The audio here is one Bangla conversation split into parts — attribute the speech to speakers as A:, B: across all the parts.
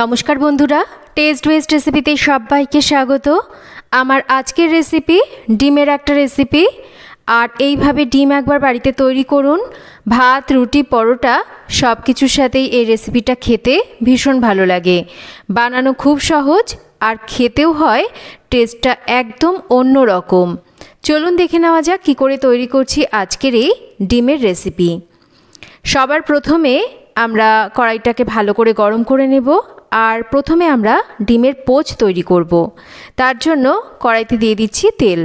A: নমস্কার বন্ধুরা টেস্ট ওয়েস্ট রেসিপিতে সবাইকে স্বাগত। আমার আজকের রেসিপি ডিমের একটা রেসিপি আর এইভাবে ডিম একবার বাড়িতে তৈরি করুন। ভাত, রুটি, পরোটা সব কিছুর সাথেই এই রেসিপিটা খেতে ভীষণ ভালো লাগে। বানানো খুব সহজ আর খেতেও হয় টেস্টটা একদম অন্য রকম। চলুন দেখে নেওয়া যাক কী করে তৈরি করছি আজকের এই ডিমের রেসিপি সবার প্রথমে আমরা কড়াইটাকে ভালো করে গরম করে নেব। আর প্রথমে আমরা ডিমের পোচ তৈরি করব। তার জন্য কড়াইতে দিয়ে দিচ্ছি তেল।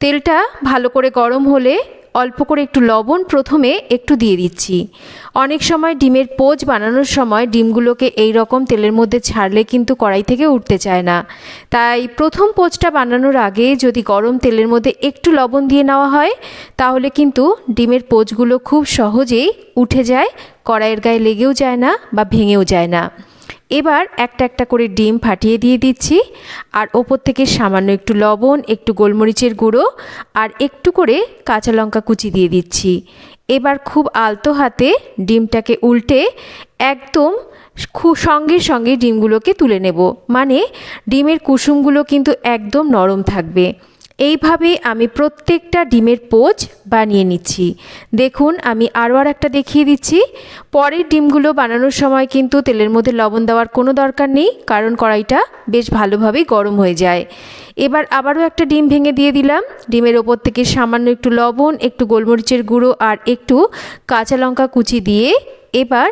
A: তেলটা ভালো করে গরম হলে অল্প করে একটু লবণ প্রথমে একটু দিয়ে দিচ্ছি। অনেক সময় ডিমের পোচ বানানোর সময় ডিমগুলোকে এই রকম তেলের মধ্যে ছাড়লে কিন্তু কড়াই থেকে উঠতে চায় না। তাই প্রথম পোচটা বানানোর আগে যদি গরম তেলের মধ্যে একটু লবণ দিয়ে নেওয়া হয়, তাহলে কিন্তু ডিমের পোচগুলো খুব সহজেই উঠে যায়, কড়াইয়ের গায়ে লেগেও যায় না বা ভেঙেও যায় না। এবার একটা একটা করে ডিম ফাটিয়ে দিয়ে দিচ্ছি। আর ওপর থেকে সামান্য একটু লবণ, একটু গোলমরিচের গুঁড়ো আর একটু করে কাঁচা লঙ্কা কুচি দিয়ে দিচ্ছি। এবার খুব আলতো হাতে ডিমটাকে উল্টে একদম খুব সঙ্গে সঙ্গে ডিমগুলোকে তুলে নেব। মানে ডিমের কুসুমগুলো কিন্তু একদম নরম থাকবে। এইভাবে আমি প্রত্যেকটা ডিমের পোচ বানিয়ে নিচ্ছি। দেখুন, আমি আরও আর একটা দেখিয়ে দিচ্ছি। পরের ডিমগুলো বানানোর সময় কিন্তু তেলের মধ্যে লবণ দেওয়ার কোনো দরকার নেই, কারণ কড়াইটা বেশ ভালোভাবেই গরম হয়ে যায়। এবার আবারও একটা ডিম ভেঙে দিয়ে দিলাম। ডিমের ওপর থেকে সামান্য একটু লবণ, একটু গোলমরিচের গুঁড়ো আর একটু কাঁচা লঙ্কা কুচি দিয়ে এবার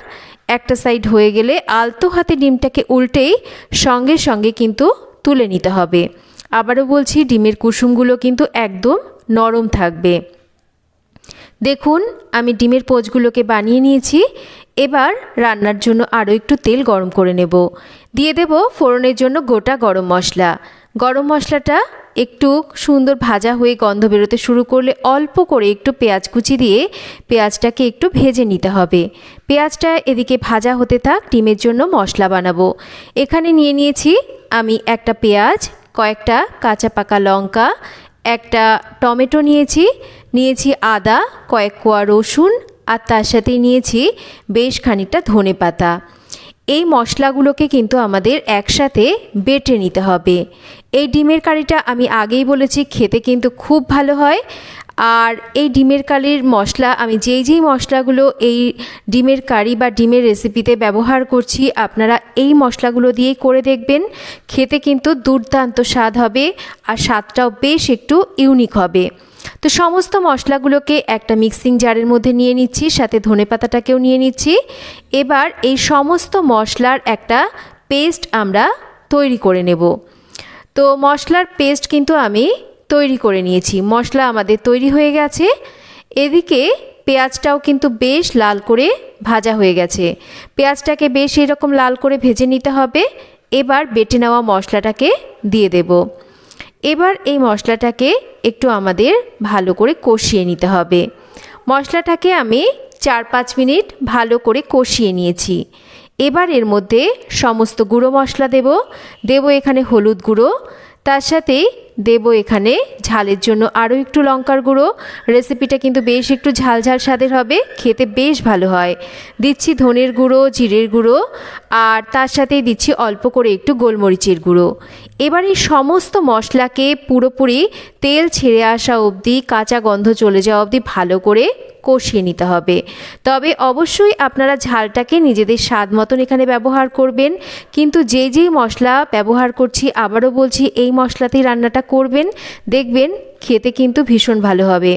A: একটা সাইড হয়ে গেলে আলতো হাতে ডিমটাকে উল্টেই সঙ্গে সঙ্গে কিন্তু তুলে নিতে হবে। আবারও বলছি, ডিমের কুসুমগুলো কিন্তু একদম নরম থাকবে। দেখুন, আমি ডিমের পোচগুলোকে বানিয়ে নিয়েছি। এবার রান্নার জন্য আরও একটু তেল গরম করে নেব। দিয়ে দেব ফোড়নের জন্য গোটা গরম মশলা। গরম মশলাটা একটু সুন্দর ভাজা হয়ে গন্ধ বেরোতে শুরু করলে অল্প করে একটু পেঁয়াজ কুচি দিয়ে পেঁয়াজটাকে একটু ভেজে নিতে হবে। পেঁয়াজটা এদিকে ভাজা হতে থাক, ডিমের জন্য মশলা বানাবো। এখানে নিয়ে নিয়েছি আমি একটা পেঁয়াজ কয়েকটা কাঁচা পাকা লঙ্কা, একটা টমেটো নিয়েছি নিয়েছি আদা, কয়েক কোয়া রসুন আর তার সাথে নিয়েছি বেশ খানিকটা ধনে পাতা। এই মশলাগুলোকে কিন্তু আমাদের একসাথে বেটে নিতে হবে। এই ডিমের কারিটা আমি আগেই বলেছি, খেতে কিন্তু খুব ভালো হয়। আর এই ডিমের কারির মশলা, আমি যেই যেই মশলাগুলো এই ডিমের কারি বা ডিমের রেসিপিতে ব্যবহার করছি, আপনারা এই মশলাগুলো দিয়েই করে দেখবেন। খেতে কিন্তু দুর্দান্ত স্বাদ হবে আর স্বাদটাও বেশ একটু ইউনিক হবে। তো সমস্ত মশলাগুলোকে একটা মিক্সিং জারের মধ্যে নিয়ে নিচ্ছি, সাথে ধনে পাতাটাকেও নিয়ে নিচ্ছি। এবার এই সমস্ত মশলার একটা পেস্ট আমরা তৈরি করে নেব। তো মশলার পেস্ট কিন্তু আমি তৈরি করে নিয়েছি। মশলা আমাদের তৈরি হয়ে গেছে। এদিকে পেঁয়াজটাও কিন্তু বেশ লাল করে ভাজা হয়ে গেছে। পেঁয়াজটাকে বেশ এরকম লাল করে ভেজে নিতে হবে। এবার বেটে নেওয়া মশলাটাকে দিয়ে দেব। এবার এই মশলাটাকে একটু আমাদের ভালো করে কষিয়ে নিতে হবে। মশলাটাকে আমি চার পাঁচ মিনিট ভালো করে কষিয়ে নিয়েছি। এবার এর মধ্যে সমস্ত গুঁড়ো মশলা দেব। দেব এখানে হলুদ গুঁড়ো। তার সাথে দেব এখানে ঝালের জন্য। আরও একটু লঙ্কার গুঁড়ো। রেসিপিটা কিন্তু বেশ একটু ঝাল ঝাল স্বাদের হবে। খেতে বেশ ভালো হয়। দিচ্ছি ধনের গুঁড়ো, জিরের গুঁড়ো। আর তার সাথে দিচ্ছি অল্প করে একটু গোলমরিচের গুঁড়ো। এবার এই সমস্ত মশলাকে পুরোপুরি তেল ছেড়ে আসা অবধি, কাঁচা গন্ধ চলে যাওয়া অবধি ভালো করে কষিয়ে নিতে হবে। তবে অবশ্যই আপনারা ঝালটাকে নিজেদের স্বাদ মতন এখানে ব্যবহার করবেন। কিন্তু যে যেই মশলা ব্যবহার করছি, আবারও বলছি, এই মশলাতেই রান্নাটা করবেন, দেখবেন খেতে কিন্তু ভীষণ ভালো হবে।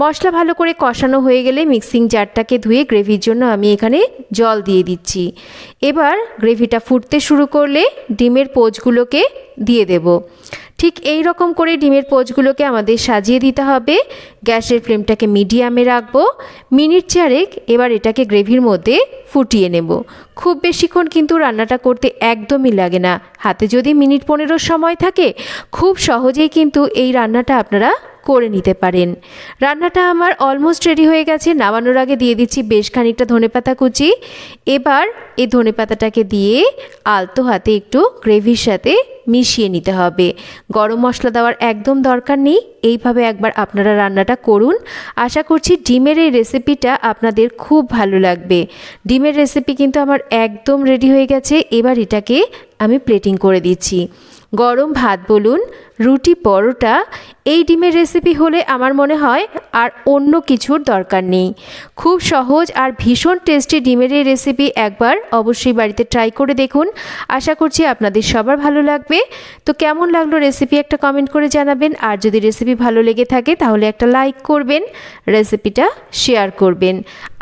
A: মশলা ভালো করে কষানো হয়ে গেলে মিক্সিং জারটাকে ধুয়ে গ্রেভির জন্য আমি এখানে জল দিয়ে দিচ্ছি। এবার গ্রেভিটা ফুটতে শুরু করলে ডিমের পোচগুলোকে দিয়ে দেব। ঠিক এই রকম করে ডিমের পোচগুলোকে আমাদের সাজিয়ে দিতে হবে। গ্যাসের ফ্লেমটাকে মিডিয়ামে রাখব। মিনিট চারেক এবার এটাকে গ্রেভির মধ্যে ফুটিয়ে নেব। খুব বেশিক্ষণ কিন্তু রান্নাটা করতে একদমই লাগে না। হাতে যদি মিনিট পনেরো সময় থাকে, খুব সহজেই কিন্তু এই রান্নাটা আপনারা করে নিতে পারেন। রান্নাটা আমার অলমোস্ট রেডি হয়ে গেছে। নামানোর আগে দিয়ে দিচ্ছি বেশ খানিকটা ধনেপাতা কুচি। এবার এই ধনেপাতাটাকে দিয়ে আলতো হাতে একটু গ্রেভির সাথে মিশিয়ে নিতে হবে। গরম মশলা দেওয়ার একদম দরকার নেই। এইভাবে একবার আপনারা রান্নাটা করুন। আশা করছি ডিমের এই রেসিপিটা আপনাদের খুব ভালো লাগবে। ডিমের রেসিপি কিন্তু আমার একদম রেডি হয়ে গেছে। এবার এটাকে আমি প্লেটিং করে দিচ্ছি। গরম ভাত বলুন রুটি পরোটা, এই ডিমের রেসিপি হলে আমার মনে হয় আর অন্য কিছুর দরকার নেই। খুব সহজ আর ভীষণ টেস্টি ডিমের এই রেসিপি একবার অবশ্যই বাড়িতে ট্রাই করে দেখুন। আশা করছি আপনাদের সবার ভালো লাগবে। তো কেমন লাগল রেসিপি একটা কমেন্ট করে জানাবেন। আর যদি রেসিপি ভালো লেগে থাকে তাহলে একটা লাইক করবেন রেসিপিটা শেয়ার করবেন।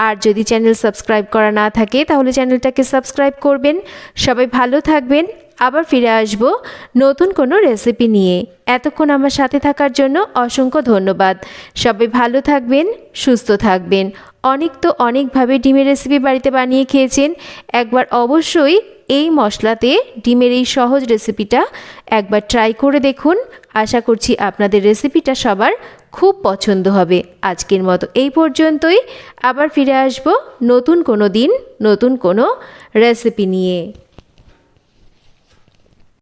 A: আর যদি চ্যানেল সাবস্ক্রাইব করা না থাকে তাহলে চ্যানেলটাকে সাবস্ক্রাইব করবেন। সবাই ভালো থাকবেন। আবার ফিরে আসব নতুন কোনো রেসিপি নিয়ে। এতক্ষণ আমার সাথে থাকার জন্য অসংখ্য ধন্যবাদ। সবাই ভালো থাকবেন, সুস্থ থাকবেন। অনেক তো অনেকভাবে ডিমের রেসিপি বাড়িতে বানিয়ে খেয়েছেন। একবার অবশ্যই এই মশলাতে ডিমের এই সহজ রেসিপিটা একবার ট্রাই করে দেখুন। আশা করছি আপনাদের রেসিপিটা সবার খুব পছন্দ হবে। আজকের মতো এই পর্যন্তই। আবার ফিরে আসব নতুন কোনো দিন, নতুন কোনো রেসিপি নিয়ে।